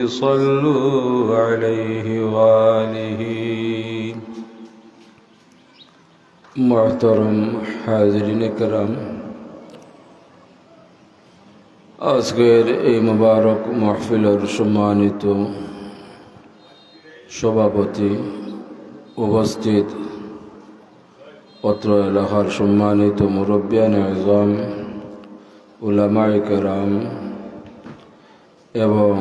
صلوا عليه وآله محترم حاضرین کرام আজকের এই মুবারক মাহফিলের সম্মানিত সভাপতি উপস্থিত অত্র এলাকার সম্মানিত মুরব্বিয়ান আজম উলামাই কেরাম এবং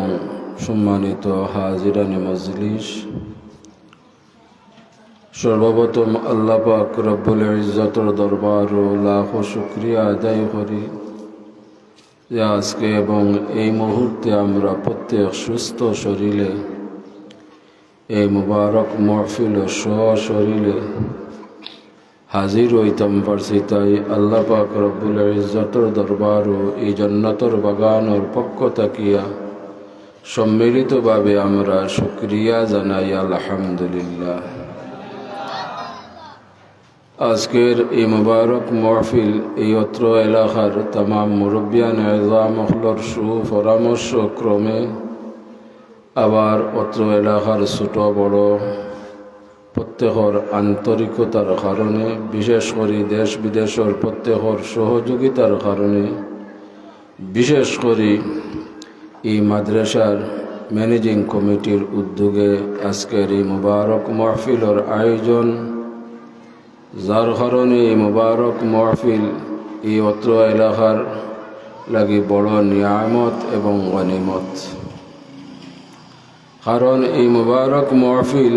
সম্মানিত হাজিরানি মজলিস। সর্বপ্রথম আল্লাহ পাক রব্বুল ইজ্জতর দরবার ও লাখ শুক্রিয়া আদায় করি যে আজকে এবং এই মুহূর্তে আমরা প্রত্যেক সুস্থ শরীরে, এই মুবারক মহফিল ও শরীরে হাজির হইতাম পারছি। তাই আল্লাহ পাক রব্বুল ইজ্জতর দরবার ও এই জন্নতর বাগানোর পক্ষ তাকিয়া সম্মিলিতভাবে আমরা শুক্রিয়া জানাই, আলহামদুলিল্লাহ। আজকের এই মুবারক মহফিল, এই অত্র এলাকার তাম মুরব্বিয়ান এজামহলর সুপরামর্শ ক্রমে আবার অত্র এলাকার ছোট, বড় প্রত্যেকর আন্তরিকতার কারণে, বিশেষ করে দেশ বিদেশের প্রত্যেকর সহযোগিতার কারণে, বিশেষ করে এই মাদ্রাসার ম্যানেজিং কমিটির উদ্যোগে আজকের এই মুবারক মহফিলের আয়োজন। যার কারণে এই মুবারক মহফিল এই অত্র এলাকার লাগি বড় নিয়ামত এবং গনিমত কারণ এই মুবারক মহফিল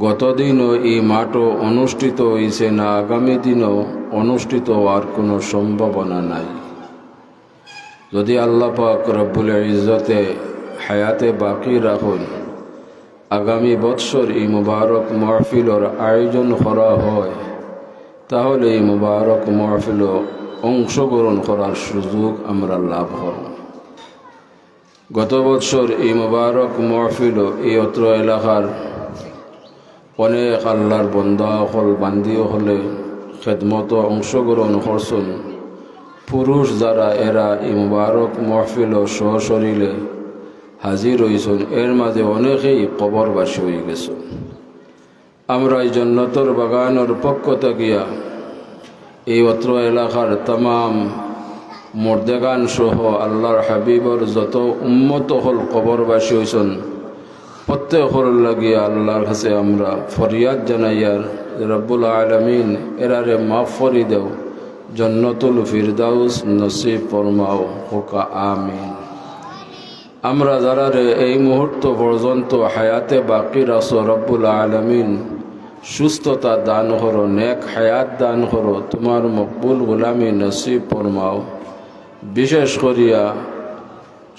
গতদিনও এই মাঠও অনুষ্ঠিত হয়েছে না আগামী দিনও অনুষ্ঠিত হওয়ার কোনো সম্ভাবনা নাই। যদি আল্লাহ পাক রব্বুল ইজ্জতে হায়াতে বাকি রাখুন, আগামী বৎসর এই মুবারক মহফিলর আয়োজন করা হয়, তাহলে এই মুবারক মহফিল অংশগ্রহণ করার সুযোগ আমরা লাভ করব। গত বৎসর এই মুবারক মহফিল এই অত্র এলাকার অনেক আল্লাহর বন্ধা হল বান্দিও হলে খেদমত অংশগ্রহণ করছেন পুরুষ যারা এরা এই মুবারক মহফিল ও সশরীরে হাজির হয়েছেন এর মাঝে অনেকেই কবরবাসী হয়ে গেছে আমরা এই জন্নতর বাগানের পক্ষ থাকিয়া এই অত্র এলাকার তাম মর্দেগান সহ আল্লাহর হাবিবর যত উন্মত হল কবরবাসী হয়েছেন প্রত্যেকর লাগিয়া আল্লাহর কাছে আমরা ফরিয়াদ জানাইয়ার রব্বুল আলমিন এরারে মাফ ফরি দেও। জন্নতুল ফিরদাউস নসিব ফরমাও, হোকা আমিন। আমরা যারা এই মুহূর্ত পর্যন্ত হায়াতে বাকি রাস রব্বুল আলমিন, সুস্থতা দান করো, নেক হায়াত দান করো, তোমার মকবুল গোলামি নসিব ফরমাও। বিশেষ করিয়া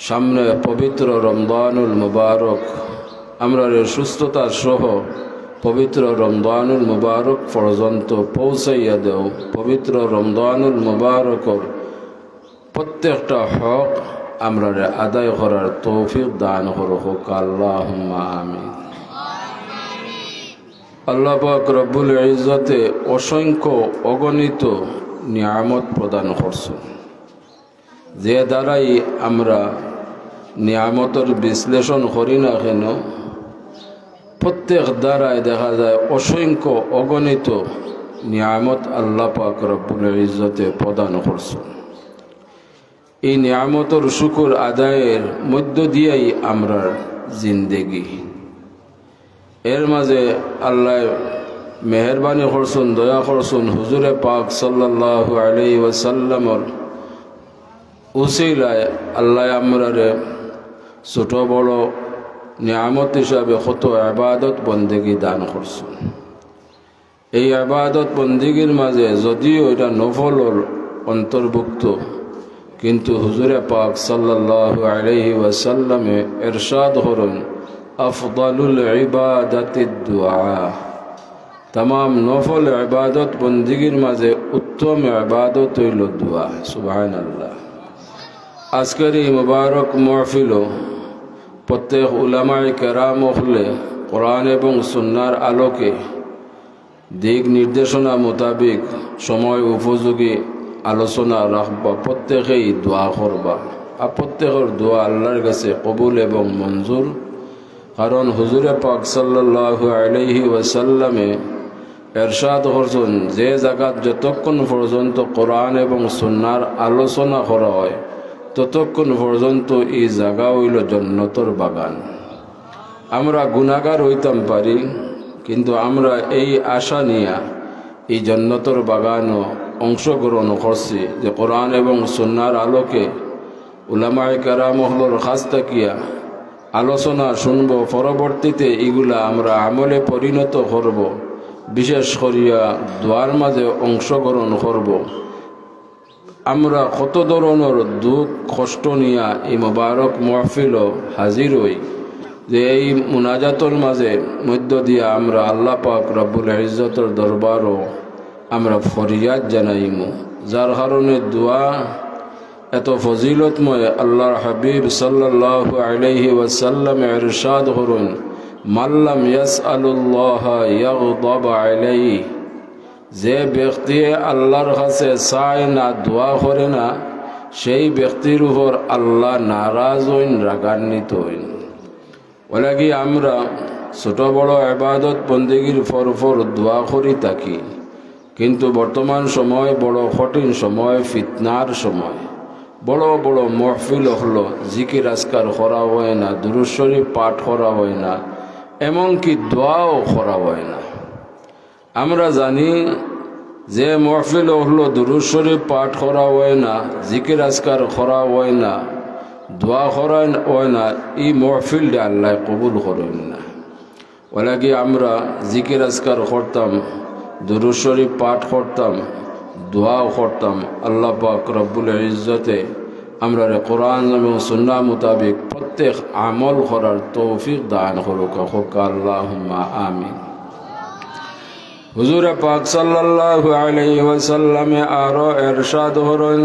সামনে পবিত্র রমদানুল মুবারক, আমরা রে সুস্থতার সহ পবিত্র রমদানুল মুবারক পর্যন্ত পৌঁছাইয়া দেও। পবিত্র রমদানুল মুবারকর প্রত্যেকটা হক আমরা আদায় করার তৌফিক দান করো। হোক আল্লাহ আমি আল্লাপাক রব্বুল ইজতে অসংখ্য অগণিত নিয়ামত প্রদান করছেন। যে দ্বারাই আমরা নিয়ামতর বিশ্লেষণ করি না কেন প্রত্যেক দ্বারায় দেখা যায় অসংখ্য অগণিত নিয়ামত আল্লাহ পাক রব্বুল ইজতে প্রদান করছেন। এই নিয়ামতর শুকুর আদায়ের মধ্য দিয়েই আমরা জিন্দেগি। এর মাঝে আল্লাহ মেহরবানি করছুন, দয়া করছুন হুজুরে পাক সাল্লাহ আলি ওয়াসাল্লামর উসিলায় আল্লাহ আমরারে ছোট বড় নিয়ামত হিসাবে কত আবাদত বন্দেগি দান করছেন। এই আবাদত বন্দিগির মাঝে যদিও এটা নফলর অন্তর্ভুক্ত, কিন্তু হুজুরে পাক সাল্লাহ আলহি ওয়াসাল্লামে এরশাদ হরুন আফদালুল ইবাদাতি দুআ। তাম নফল ইবাদত, বন্দিগির মাঝে উত্তম ইবাদত হইল দোয়া সুবাহান আল্লাহ আজকের এই মুবারক মহফিল প্রত্যেক উলামায় কেরাম হলে কোরআন এবং সুন্নার আলোকে দিক নির্দেশনা মোতাবিক সময় উপযোগী আলোচনা রাখবা, প্রত্যেকেই দোয়া করবা। আর প্রত্যেকের দোয়া আল্লাহর কাছে কবুল এবং মঞ্জুর। কারণ হুজুরে পাক সাল্লাল্লাহু আলাইহি ওয়াসাল্লামে এরশাদ করছেন, যে জায়গাত যতক্ষণ পর্যন্ত কোরআন এবং সুন্নার আলোচনা করা হয় ততক্ষণ পর্যন্ত এই জায়গা হইল জন্নতর বাগান। আমরা গুণাগার হইতাম পারি, কিন্তু আমরা এই আশা নিয়া এই জন্নতর বাগানও অংশগ্রহণ করছি যে কোরআন এবং সুন্নার আলোকে উলামায় কারামহলর খাস তাকিয়া আলোচনা শুনব, পরবর্তীতে এগুলা আমরা আমলে পরিণত করব, বিশেষ করিয়া দোয়ার মাঝে অংশগ্রহণ করব। আমরা কত ধরনের দুঃখ, কষ্ট নিয়া এই মোবারক মহফিল হাজির হই যে এই মুনাজাতর মাঝে মধ্য দিয়া আমরা আল্লাহ পাক রব্বুল ইজ্জতর দরবারও আমরা ফরিয়াদ জানাইমু। যার কারণে দোয়া এত ফজিলতময় আল্লাহর হাবিব সাল্লাহ আলাইহি ওয়াসাল্লাম ইরশাদ করুন মাল্লাম ইয়াস আলুল্লাহ ইয়াগদাব আলাইহি যে ব্যক্তি আল্লাহর কাছে চায় না, দোয়া করে না, সেই ব্যক্তির উপর আল্লাহ নারাজ হইন, রাগান্বিত হইন। ওলাগি আমরা ছোট বড় বন্দেগীর ফর ফর দোয়া করি থাকি। কিন্তু বর্তমান সময় বড় কঠিন সময়, ফিতনার সময়। বড় বড় মহফিল হলো, জিকির আজকার করা হয় না, দুরুশ্বরী পাঠ করা হয় না, এমনকি দোয়াও করা হয় না। আমরা জানি যে মহফিল হলো দুরুশ্বরী পাঠ করা হয় না, জিকির আজকার করা হয় না, দোয়া করা হয় না, এই মহফিলটা আল্লাহ কবুল করেন না। ওলাকি আমরা জিকির আজকার করতাম দুরুশ্বরী পাঠ করতাম দোয়াও করতাম, আল্লাহ পাক রব্বুল ইজ্জতে আমরা কোরআন এবং সুন্না মোতাবেক প্রত্যেক আমল করার তৌফিক দান করুক, হোক আল্লাহ আমিন। হুজুরে পাক সাল্লাল্লাহু আলাইহি ওয়াসাল্লামে আরও এরশাদ হরন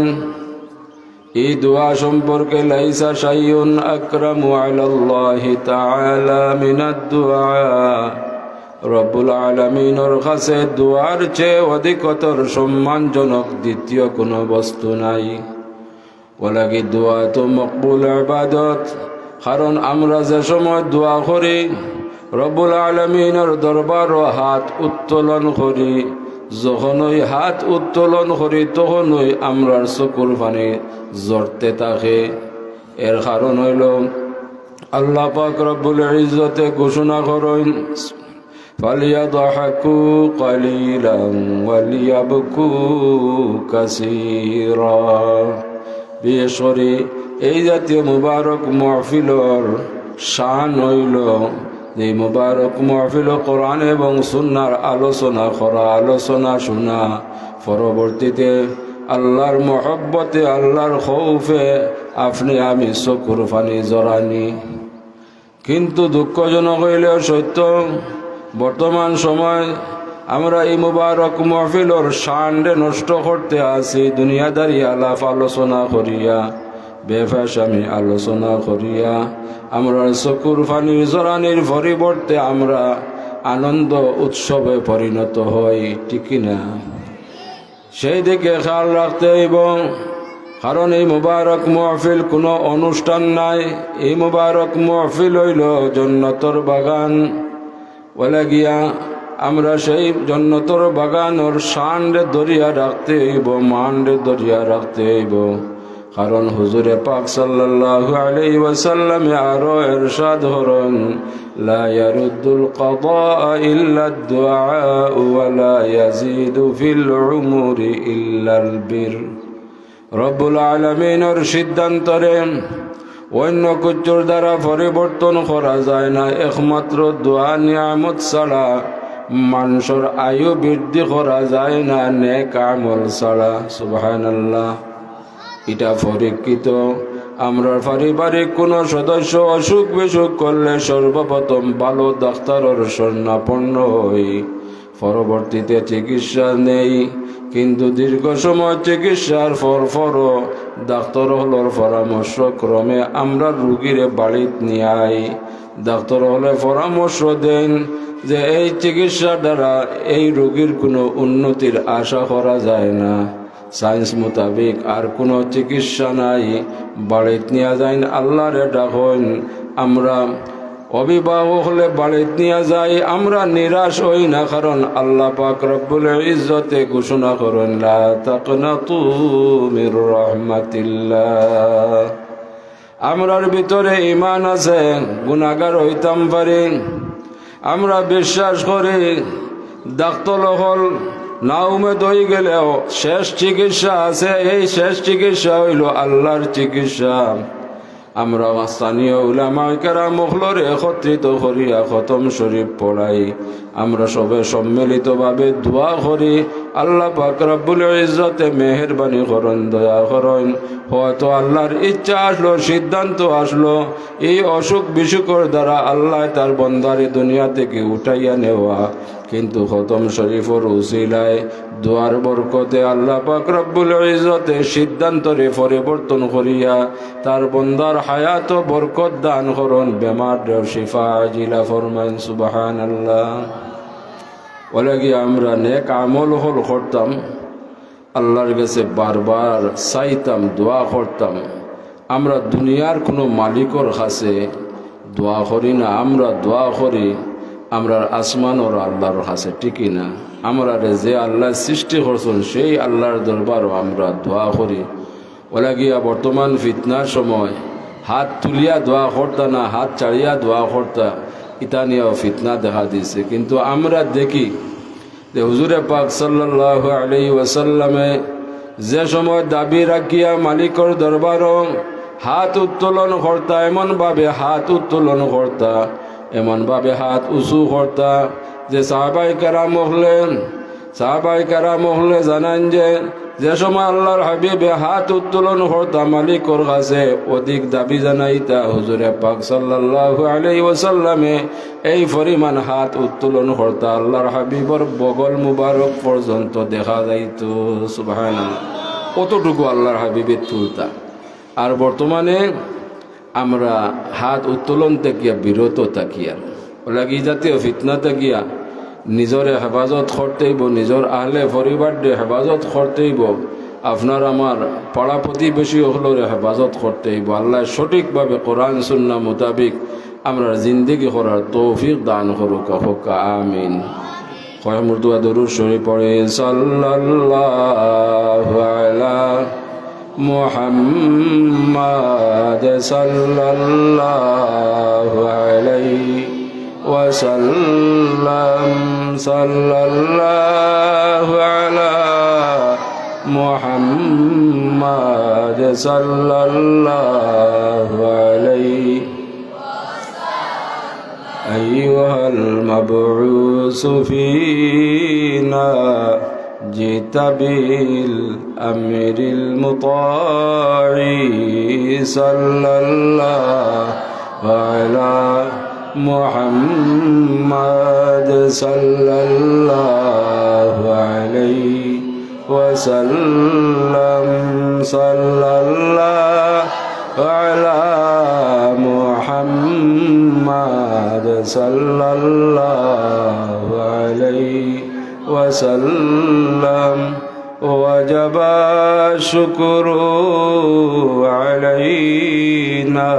এই দোয়া সম্পর্কে লাইসা শাইউন আকরামু আলাল্লাহি তাআলা মিনাদ দুআ রব্বুল আলমিনর কাছে দোয়ার চেয়ে অধিকতর সম্মানজনক দ্বিতীয় কোনো বস্তু নাই। ওলাগি দোয়া তো মকবুল আবাদত কারণ আমরা যে সময় দোয়া করি রব্বুল আলমিনের দরবার হাত উত্তোলন করি যখনই হাত উত্তোলন করি তখনই আমরার চকুর পানি জড়তে থাকে এর কারণ হইল আল্লাহ পাক রব্বুল ইজ্জতে ঘোষণা করেন فليضحكوا قليلا وليبكوا كثيرا বিশেষ করে এই জাতীয় মুবারক মহফিলর শান হইল এই মুবারক মহফিল কোরআন এবং সুন্নার আলোচনা করা, আলোচনা শোনা। পরবর্তীতে আল্লাহর মহব্বতে, আল্লাহর খৌফে আপনি, আমি চকুর ফানি জরানি কিন্তু দুঃখজনক হইলেও সত্য, বর্তমান সময় আমরা এই মুবারক মহফিলর শানডে নষ্ট করতে আসি, দুনিয়াদারি আলাপ আলোচনা করিয়া। বেফাসামি আলোচনা করিয়া আমরা চকুর ফানির জরানির পরিবর্তে আমরা আনন্দ উৎসবে পরিণত হই, ঠিক না সেই দিকে খেয়াল রাখতে এবং কারণ এই মুবারক মহফিল কোনো অনুষ্ঠান নাই। এই মুবারক মহফিল হইল জন্নতর বাগান। বলে গিয়া আমরা সেই জন্নতর বাগানোর শানরে দরিয়া রাখতে হইব মানরে দরিয়া রাখতে হইব। কারণ হুজুরে পাক সাল্লাল্লাহু আলাইহি ওয়াসাল্লামে আরও ইরশাদ হরন লা ইয়ারুদ্দুল কাদা ইল্লা দুআ ওয়া লা ইয়াজিদু ফিল উমুরি ইল্লাল বির। রব্বুল আলামিনের সিদ্ধান্তরে অন্য কুচুর দ্বারা পরিবর্তন করা যায় না। একমাত্র দোয়া, নিয়ামত ছাড়া মানুষের আয়ু বৃদ্ধি করা যায় না, নেক আমল ছাড়া। সুবহানাল্লাহ। এটা পরীক্ষিত। আমরা পারিবারিক কোনো সদস্য অসুখ বিসুখ করলে সর্বপ্রথম ভালো ডাক্তারের স্বর্ণাপন্ন হই। পরবর্তীতে চিকিৎসা নেই, কিন্তু দীর্ঘ সময় চিকিৎসার পর পরও ডাক্তার হলোর পরামর্শ ক্রমে আমরা রুগীরে বাড়িত নিয়ে আই ডাক্তার হলে পরামর্শ দেন যে এই চিকিৎসা দ্বারা এই রোগীর কোনো উন্নতির আশা করা যায় না। সায়েন্স মোতাবেক আর কোনো চিকিৎসা নাই। বাড়িত নিয়ে যাইন আল্লাহরে ডাকইন আমরা অভিভাবক হলে বাড়িত নিয়ে যাই, আমরা নিরাশ হই না, কারণ আল্লাহ পাক রব্বুল ইজ্জতে ঘোষণা করেন, লা তাকনাতু মির রাহমাতিল্লাহ। আমরার ভিতরে ইমান আছে গুণাগার হইতাম পারি। আমরা বিশ্বাস করি ডাক্তর হল না উমেদ হয়ে গেলেও শেষ চিকিৎসা আছে এই শেষ চিকিৎসা হইল আল্লাহর চিকিৎসা। আমরা স্থানীয় উলামাইকারা মহলরে একত্রিত করিয়া খতম শরীফ পড়াই। আমরা সবে সম্মিলিতভাবে দোয়া করি, আল্লাহ পাক ইজ্জতে মেহরবানি করন, দয়া করন। হয়তো আল্লাহর ইচ্ছা আসলো, সিদ্ধান্ত আসলো, এই অসুখ বিসুখের দ্বারা আল্লাহ তার বন্দারে দুনিয়া থেকে উঠাইয়া নেওয়া। কিন্তু খতম শরীফর উসিলায় দোয়ার বরকতে আল্লাহ পাক রব্বুল ইজ্জতে সিদ্ধান্তরে পরিবর্তন করিয়া তার বন্দার হায়াত বরকত দান করন বেমার শিফা জিলা ফরমান সুবাহান আল্লাহ বলে আমরা নেক আমল হল করতাম, আল্লাহর কাছে বারবার চাইতাম, দোয়া করতাম। আমরা দুনিয়ার কোনো মালিকর কাছে দোয়া করি না, আমরা দোয়া করি আমরা আসমান ওর আল্লাহর কাছে টিকি না। আমরা যে আল্লাহ সৃষ্টি করছেন, সেই আল্লাহর দরবারও আমরা দোয়া করি। ওলা গিয়া বর্তমান ফিতনার সময়, হাত তুলিয়া দোয়া করতা না, হাত চাড়িয়া দোয়া করতা ইতা নিয়েও ফিতনা দেখা দিছে। কিন্তু আমরা দেখি যে হুজুরে পাক সাল্লাহ আলি ওয়াসাল্লামে যে সময় দাবি রাখিয়া মালিকর দরবারও হাত উত্তোলন কর্তা, এমনভাবে হাত উত্তোলন কর্তা, এমনভাবে হাত উঁচু কর্তা যে সাহাবাই কারাম হলেন, সাহাবাই কারাম হলে জানান যে যে সময় আল্লাহর হাবিবে হাত উত্তোলন কর্তা মালিকর কাছে অধিক দাবি জানাইতা হুজুরে পাক সাল্লাল্লাহু আলাইহি ওয়াসাল্লামে এই পরিমাণ হাত উত্তোলন কর্তা আল্লাহর হাবিবর বগল মুবারক পর্যন্ত দেখা যাইত, সুবহানাল্লাহ। অতটুকু আল্লাহর হাবিবের তুলতা আর বর্তমানে আমরা হাত উত্তোলন থেকে বিরত থাকিয়া লাগি জাতীয় ফিতনা তাকিয়া নিজরে হেফাজত খরতেইব নিজর আহলে পরিবার হেফাজত খরতেইব আপনার আমার পাড়া প্রতিবেশী হলরে হেফাজত খরতেইব আল্লাহ সঠিকভাবে কোরআন সুন্না মোতাবিক আমরা জিন্দগি করার তৌফিক দান করুক হোক, আমিন। কয় মুরদুয়া দরুর শরীফ পড়ে সাল্লাল্লাহু আলা মুহাম্মাদ সাল্লাল্লাহু আলাইহি وسلم صلى الله على محمد صلى الله عليه أيها المبعوث فينا جئت بالأمر المطاع صلى الله على محمد صلى الله عليه وسلم. صلى الله على محمد صلى الله عليه وسلم. وجب الشكر علينا.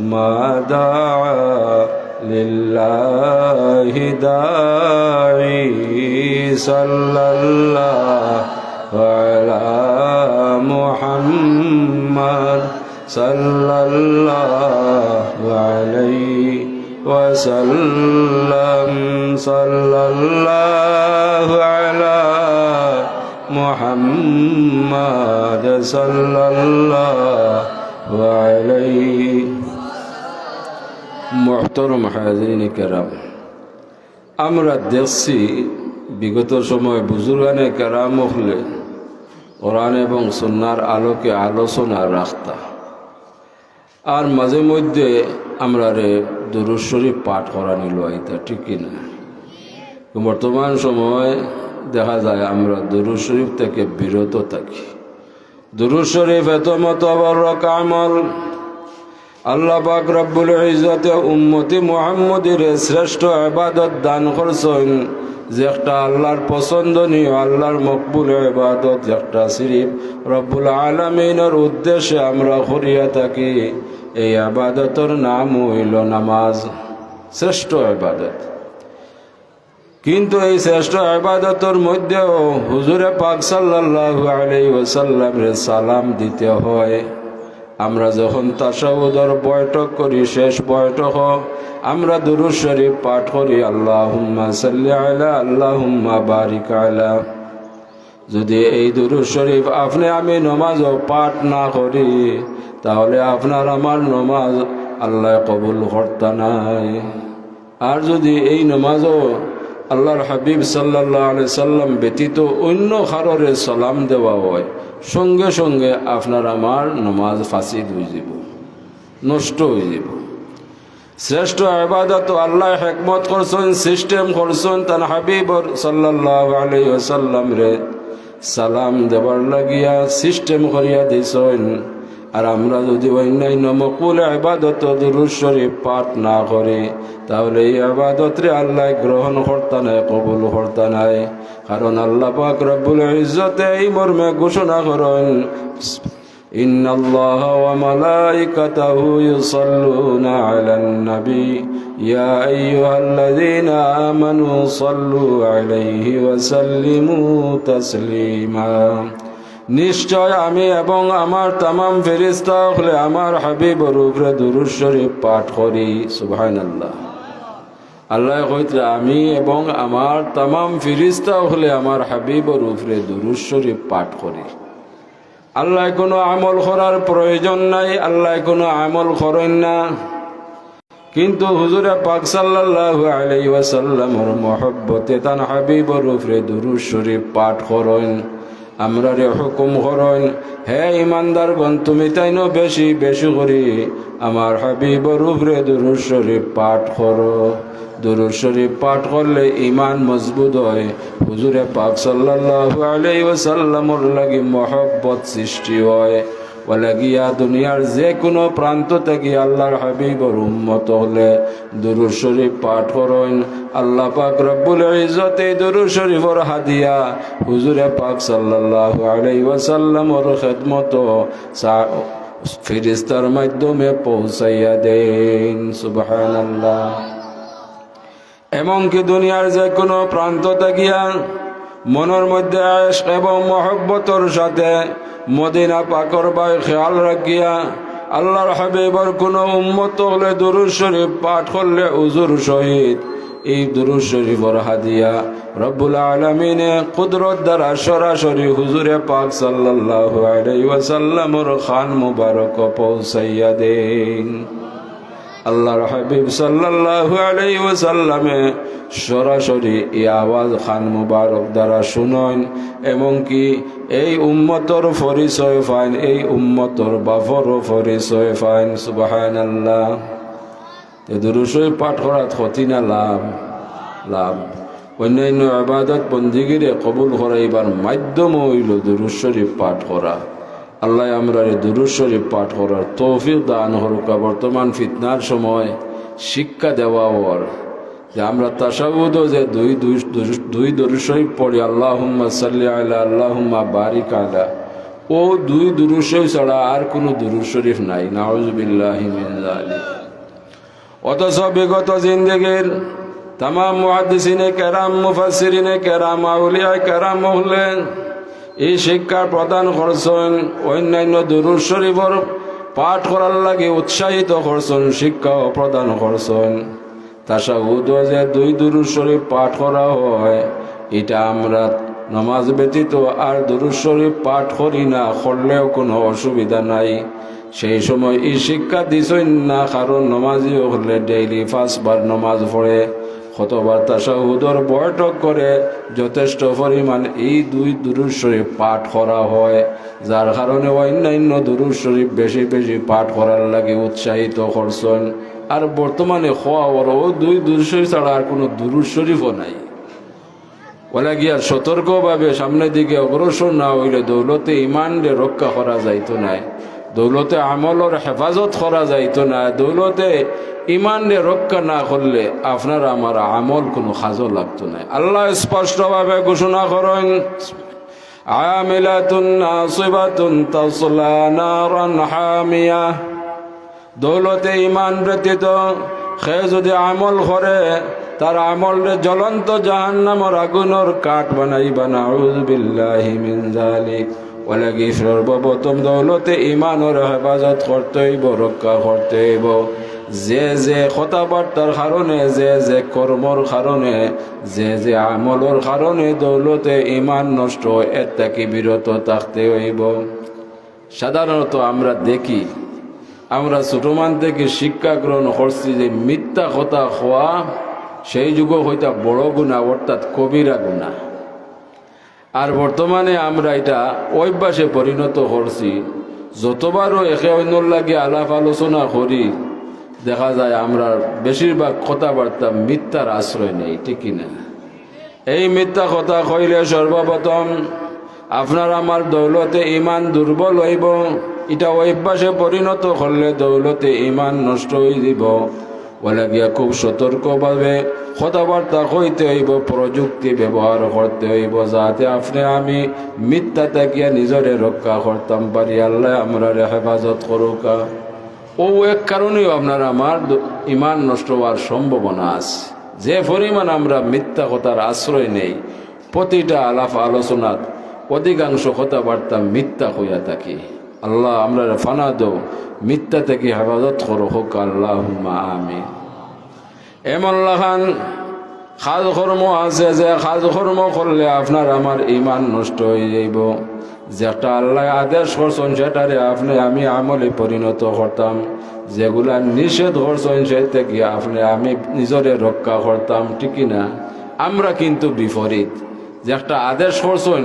ما دعا لله داعي صلى الله على محمد صلى الله عليه وسلم صلى الله على محمد صلى الله عليه মহতরম হাজিন কেরাম। আমরা দেখছি বিগত সময় বুজুর্গানে কেরাম হলে ওরান এবং সন্ন্যার আলোকে আলোচনা রাস্তা। আর মাঝে মধ্যে আমরা রে দুরুশ্বরী পাঠ করা নিল আইতা, ঠিক কিনা বর্তমান সময় দেখা যায় আমরা দুরুশ্বরীফ থেকে বিরত থাকি। দুরুশ্বরীফ এত মতো আমল আল্লাহ পাক রব্বুল ইজ্জতে উম্মতি মুহাম্মদির শ্রেষ্ঠ ইবাদত দান করছেন। যে একটা আল্লাহর পছন্দনীয়, আল্লাহর মকবুল ইবাদত, যে একটা সিরিফ রব্বুল আলমিনের উদ্দেশ্যে আমরা করিয়া থাকি। এই আবাদতর নাম হইল নামাজ। শ্রেষ্ঠ ইবাদত। কিন্তু এই শ্রেষ্ঠ আবাদতর মধ্যেও হুজুরে পাক সাল্লাল্লাহু আলাইহি ওয়াসাল্লামের সালাম দিতে হয়। আমরা যখন তাসাউদর বৈঠক করি, শেষ বৈঠক আমরা দুরুদ শরীফ পাঠ করি, আল্লাহুম্মা সাল্লি আলা, আল্লাহুম্মা বারিক আলা। যদি এই দুরুদ শরীফ আপনি, আমি নমাজও পাঠ না করি, তাহলে আপনার আমার নমাজ আল্লাহ কবুল করতা নাই। আর যদি এই নমাজও আল্লাহর হাবিব সাল্লাহ আলি সাল্লাম ব্যতীত অন্য কারোরে সালাম দেওয়া হয় সঙ্গে সঙ্গে আপনার আমার নমাজ ফাঁসিদ হয়ে যাব, নষ্ট হয়ে যাব। শ্রেষ্ঠ আবাদত আল্লাহ হেকমত করছেন, সিস্টেম করছেন, তার হাবিবর সাল্লাহ আলি সাল্লাম রে সালাম দেবার লাগিয়া সিস্টেম করিয়া দিছেন। আর আমরা যদি অন্যান্য মকুল আবাদত দুরুদ শরীফ পাঠ না করি তাহলে এই আবাদত রে আল্লাহ গ্রহণ কর্তা নাই কবুল কর্তা নাই কারণ আল্লাহ পাক রব্বুল ইজ্জতে এই মর্মে ঘোষণা করেন إن الله وملائكته يصلون على النبي يا أيها الذين آمنوا صلوا عليه وسلموا تسليما নিশ্চয় আমি এবং আমার তামাম ফেরিস্তা হলে আমার হাবিবর উপরে দুরুদ শরীফ পাঠ করি, সুবহানাল্লাহ। আল্লাহ আল্লাহ কইতে, আমি এবং আমার তামাম ফিরিস্তা হলে আমার হাবিবর উপরে দুরুদ শরীফ পাঠ করি। আল্লাহ কোনো আমল করার প্রয়োজন নাই, আল্লাহ কোনো আমল করেন না। কিন্তু হুজুরে পাক সাল্লাল্লাহু আলাইহি ওয়াসাল্লামর মহব্বতে তান হাবিবর উপরে দুরুদ শরীফ পাঠ করেন। আমরা রে হুকুম হরণ হে ইমানদার গণ তুমি তাইনো বেশি বেশি করি আমার হাবিবর উপরে দুরুদ শরীফ পাঠ করো। দুরুদ শরীফ পাঠ করলে ইমান মজবুত হয়। হুজুরে পাক সাল্লাল্লাহু আলাইহি ওয়াসাল্লামর লাগি মহব্বত সৃষ্টি হয়। ওলাগিয়া দুনিয়ার যে কোনো প্রান্ত থেকে আল্লাহর হাবিবর উম্মত হলে দুরুদ শরীফ পাঠ করেন আল্লাহ পাক রব্বুল ইজ্জতে দুরুদ শরীফর হাদিয়া হুজুরে পাক সাল্লাল্লাহু আলাইহি ওয়াসাল্লামর খেদমত ফিরিস্তার মাধ্যমে পৌঁছাইয়া দেন। সুবহানাল্লাহ। এমনকি দুনিয়ার যে কোনো প্রান্ত থাকিয়া মনের মধ্যে আয়েশ এবং মহব্বতর সাথে মদিনা পাকর বাই খেয়াল রাখিয়া আল্লাহর হাবিবর কোনো উম্মত হলে দুরুদ শরীফ পাঠ করলে উজুর শহীদ। এই দুরুদ শরীফর হাদিয়া। রব্বুল আলমিনে কুদরত দ্বারা সরাসরি হুজুরে পাক সাল্লাল্লাহু আলাইহি ওয়াসাল্লামর খান মুবারক পৌঁছাইয়া দেন। আল্লাহর হাবিব সাল্লাল্লাহু আলাইহি ওয়াসাল্লামে সরাসরি এই আওয়াজ খান মুবারক দ্বারা শুনন এমনকি এই উম্মতর পরিচয় ফাইন এই উম্মতর বাফরও পরিচয় ফাইন সুবহানাল্লাহ। দুরুসই পাঠ করাত ক্ষতি না, লাভ লাভ। অন্যান্য আবাদত বন্দিগিরে কবুল করাইবার মাধ্যম হইল দুরুদ শরীফ পাঠ করা। আল্লাহ আমরা দুরুদ শরীফ পাঠ করার তৌফিক দান হরুকা বর্তমান ফিতনার সময় শিক্ষা দেওয়া হওয়ার যে আমরা তাসাউদ যে দুই দুই দুরুদ শরীফ পড়ি আল্লাহ সাল্লি আলা আল্লাহ বারিক আলা। ও দুই শরীফ ছাড়া আর কোনো দুরুদ শরীফ নাই। নাউজুবিল্লাহি অথচ বিগত জিন্দগির তাম মুহাদ্দিসিনে কেরাম মুফাসিরিনে কেরাম, আউলিয়া কেরাম হলেন এই শিক্ষা প্রদান করছেন অন্যান্য দুরুদ শরীফর পাঠ করার লাগে উৎসাহিত করছেন, শিক্ষাও প্রদান করছেন। তাসাউদ যে দুই দুরুদ শরীফ পাঠ করা হয়, এটা আমরা নমাজ ব্যতীত আর দুরুদ শরীফ পাঠ করি না, করলেও কোনো অসুবিধা নাই। সেই সময় এই শিক্ষা দিছই না, কারণ নমাজি হলে ডেইলি পাঁচবার নমাজ পড়ে। কতবার তাসাহুদর বৈঠক করে যথেষ্ট পরিমাণ এই দুই দুরুদ শরীফ পাঠ করা হয়, যার কারণে অন্যান্য দুরুদ শরীফ বেশি বেশি পাঠ করার লাগে উৎসাহিত করছেন। আর বর্তমানে খোয়া ও দুই দুরুদ শরীফ ছাড়া আর কোনো দুরুদ শরীফও নাই। ওলা গিয়া সতর্কভাবে সামনের দিকে অগ্রসর না হইলে দৌলতে ইমানরে রক্ষা করা যাইতো নাই দৌলতে আমলর হেফাজত করা যাইতো না। দৌলতে ইমান রক্ষা না করলে আপনার আমার আমল কোনো সাজও লাগতো না। আল্লাহ স্পষ্টভাবে ঘোষণা করেন দৌলতে ইমান ব্যতীত সে যদি আমল করে, তার আমলরে জ্বলন্ত জাহান্নামর আগুনের কাঠ বানাই বানাউজ বিল্লাহি ওলাগি সর্বপ্রথম দৌলতে ইমানের হেফাজত করতে হইব রক্ষা করতে যে যে কথাবার্তার কারণে, যে যে কর্মর কারণে, যে যে আমলের কারণে দৌলতে ইমান নষ্ট এর থেকে বিরত থাকতে হইব। সাধারণত আমরা দেখি, আমরা ছোটমান থেকে শিক্ষা গ্রহণ করছি যে মিথ্যা কথা হওয়া, সেই যুগ হইতা বড় গুণা, অর্থাৎ কবিরা গুণা। আর বর্তমানে আমরা এটা অভ্যাসে পরিণত করছি যতবারও একে অন্যর লাগে আলাপ আলোচনা করি, দেখা যায় আমরা বেশিরভাগ কথাবার্তা মিথ্যার আশ্রয় নেই, ঠিক না এই মিথ্যা কথা কইলে সর্বপ্রথম আপনার আমার দৌলতে ইমান দুর্বল হইব। এটা অভ্যাসে পরিণত করলে দৌলতে ইমান নষ্ট হয়ে দিব বলে গিয়া খুব সতর্কভাবে কথাবার্তা কইতে হইব, প্রযুক্তি ব্যবহার করতে হইব, যাতে আপনি আমি মিথ্যা থাকিয়া নিজরে রক্ষা করতাম, পারি আল্লাহ আমরা হেফাজত করুকা। ও, এক কারণেও আপনার আমার ইমান নষ্ট হওয়ার সম্ভাবনা আছে। যে পরিমাণ আমরা মিথ্যা কথার আশ্রয় নেই, প্রতিটা আলাপ আলোচনাত অধিকাংশ কথাবার্তা মিথ্যা হইয়া থাকি। আল্লাহ আমরা ফানা দো মিথ্যা থেকে হেফাজত করো হোক আল্লাহ আমি এমন লাখান খাজ কর্ম আছে যে খাজ কর্ম করলে আপনার আমার ইমান নষ্ট হয়ে যাইব। যেটা আল্লাহ আদেশ করছেন, সেটারে আপনি আমি আমলে পরিণত করতাম। যেগুলা নিষেধ করছেন, সে থেকে আপনি আমি নিজরে রক্ষা করতাম ঠিকই না আমরা কিন্তু বিপরীত। যে একটা আদেশ করছেন,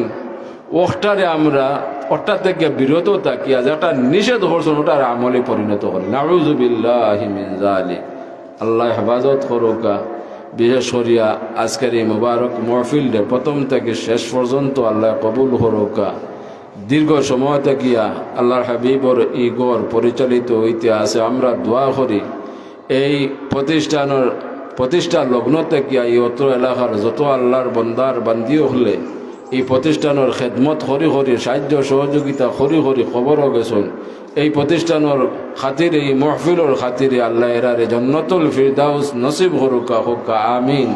ওটারে আমরা, ওটা থেকে বিরত থাকিয়া যেটা নিষেধ করছেন, ওটার আমলে পরিণত করি। নাউজুবিল্লাহ মিন জালিক আল্লাহ হেফাজত করুকা। বিশেষ করিয়া আজকের এই মুবারক মহফিলডে প্রথম থেকে শেষ পর্যন্ত আল্লাহ কবুল করুকা। দীর্ঘ সময় থাকিয়া আল্লাহর হাবিবর ই গড় পরিচালিত হইতে আছে। আমরা দোয়া করি, এই প্রতিষ্ঠানের প্রতিষ্ঠা লগ্ন থাকিয়া এই অত্র এলাকার যত আল্লাহর বন্দার বান্দিও হলে, এই প্রতিষ্ঠানের খেদমত করি করি সাহায্য সহযোগিতা করি করি খবরও গেছেন। এই প্রতিষ্ঠানের খাতিরে, এই মহফিলর খাতিরে আল্লাহ এরারে জন্নতুল ফিরদাউস নসিব হরুকা হুকা, আমিন।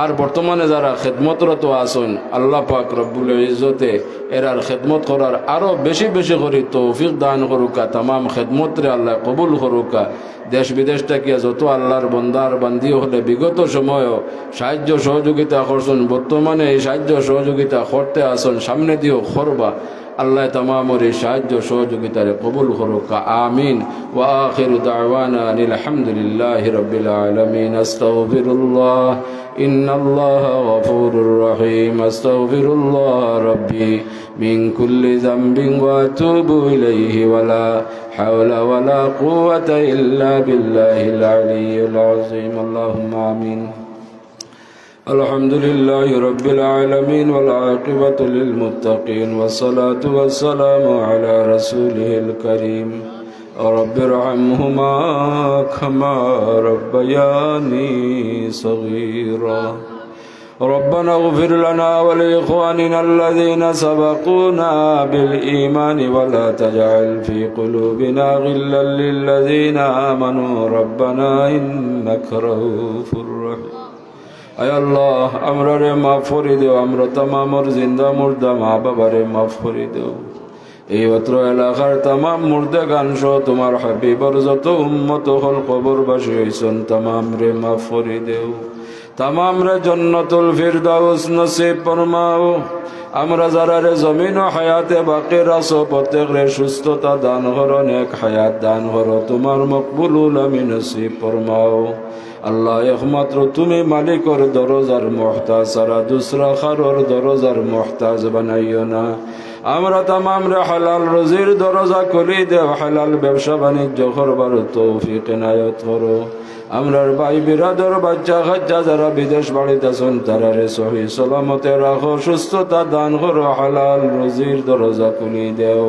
আর বর্তমানে যারা খেদমতরত আছেন, আল্লাহ পাক রব্বুল ইজতে এরার খেদমত করার আরও বেশি বেশি করি তৌফিক দান করুকা, তামাম খেদমতরে আল্লাহ কবুল করুকা। দেশ বিদেশ থেকে যত আল্লাহর বন্দার বান্দি হলে বিগত সময়ও সাহায্য সহযোগিতা করছেন, বর্তমানে এই সাহায্য সহযোগিতা করতে আসন সামনে দিয়েও করবা। আল্লাহ তামামর এই সাহায্য সহযোগিতারে কবুল করুকা আমিন ওয়া আখিরু দাওয়ানা আনিল হামদুলিল্লাহি রাব্বিল আলামিন আস্তাগফিরুল্লাহ إن الله غفور رحيم أستغفر الله ربي من كل ذنب وأتوب إليه ولا حول ولا قوة إلا بالله العلي العظيم اللهم آمين الحمد لله رب العالمين والعاقبة للمتقين والصلاة والسلام على رسوله الكريم. رب ارحمهما كما ربياني صغيرا. ربنا اغفر لنا ولإخواننا الذين سبقونا بالإيمان ولا تجعل في قلوبنا غلا للذين آمنوا. ربنا إنك رؤوف رحيم. আল্লাহ আমরা রে মাফ করে দেও, আমরা তামামর জিন্দা মুর্দা, মা বাবারে মাফ করে দেও। এই অত্র এলাকার তামাম মুর্দা গান সহ তোমার হাবিবর যত উম্মত হল কবর বাসী হইছন তামাম রে মাফ করে দেও। তামাম রে জন্নতুল ফিরদাউস নসিব ফরমাও। আমরা যারা রে জমিন হায়াতে বাকি রাসো প্রত্যেক রে সুস্থতা দান করো, নেক হায়াত দান করো, তোমার মকবুলুল আমি নসিব ফরমাও। আল্লাহ একমাত্র তুমি মালিকর দরজার মহতাজ, সারা দুসরা খারর দরজার মহতাজ বানাইও না। আমরা তামাম রে হালাল রজির দরজা খুলি দেও হালাল ব্যবসা বাণিজ্য করবার তৌফিক নায়ত করো। আমরার ভাই বিরাদর বাচ্চা খাচ্চা যারা বিদেশ বাড়িতে আছেন, তারা রে সহি সালামতে রাখো সুস্থতা দান করো, হালাল রজির দরজা খুলি দেও।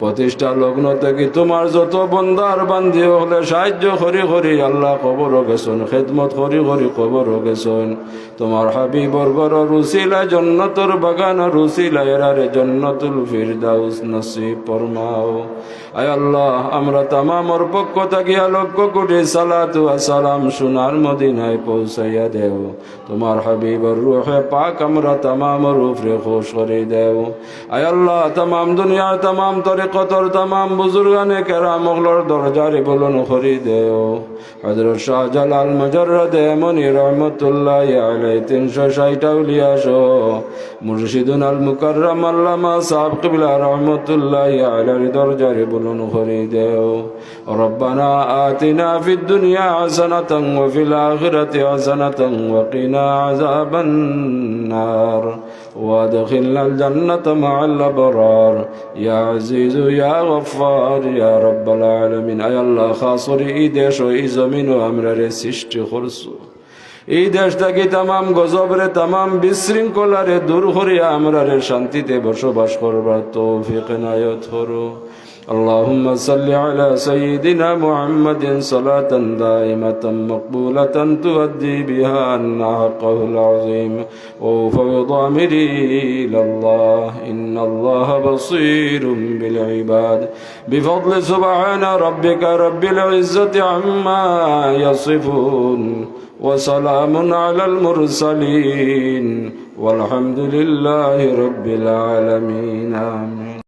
প্রতিষ্ঠা লগ্ন থেকে তোমার যত বন্দার বান্ধি হলে সাহায্য করি করি আল্লাহ কবর গেছন, খেদমত করি করি কবর গেছন। তোমার হাবিবর গর রুসিলা, জন্নতর বাগান রুসিলা, এরারে জন্নতুল ফিরদাউস নসিব ফরমাও। আয় আল্লাহ, আমরা তামামর পক্ষ থাকিয়া লক্ষ কোটি সালাতু সালাম সোনার মদিনায় পৌঁছাইয়া দেও। তোমার হাবিবর রুহে পাক আমরা তামামর উপরে খুশ করে দেও। আয় আল্লাহ, তামাম দুনিয়ার তামাম তরিকতর তামাম বুজুর্গানে কেরা মহলর দরজারে বলন করি দেও হজরত শাহজালাল মজরদে মনি রহমতুল্লাহ আলাই তিনশো ষাট উলিয়া সহ মুর্শিদুন আল মুকাররাম আল্লামা সাহেব কিবলা রহমতুল্লাহ আলার দরজারে বলুন করে দেও রব্বানা আতিনা ফিদ দুনিয়া হাসানাতান ওয়া ফিল আখিরাতি হাসানাতান ওয়া কিনা আযাবান নার وادخلنا الجنة مع الأبرار يا عزيز আজিজ ইয়া গফার ইয়া রব্বাল আলামিন, আয় আল্লাহ খাস করে এই দেশ ও এই জমিন ও আমরা রে সৃষ্টি করছ এই দেশটাকে তাম গজবরে তাম বিশৃঙ্খলারে দূর করিয়া আমরা রে শান্তিতে বসবাস করবার তৌফিক নায়ত হরো اللهم صل على سيدنا محمد صلاة دائمة مقبولة تؤدي بها عنا حقه العظيم وفوض أمري إلى الله إن الله بصير بالعباد بفضل سبحان ربك رب العزة عما يصفون وسلام على المرسلين والحمد لله رب العالمين آمين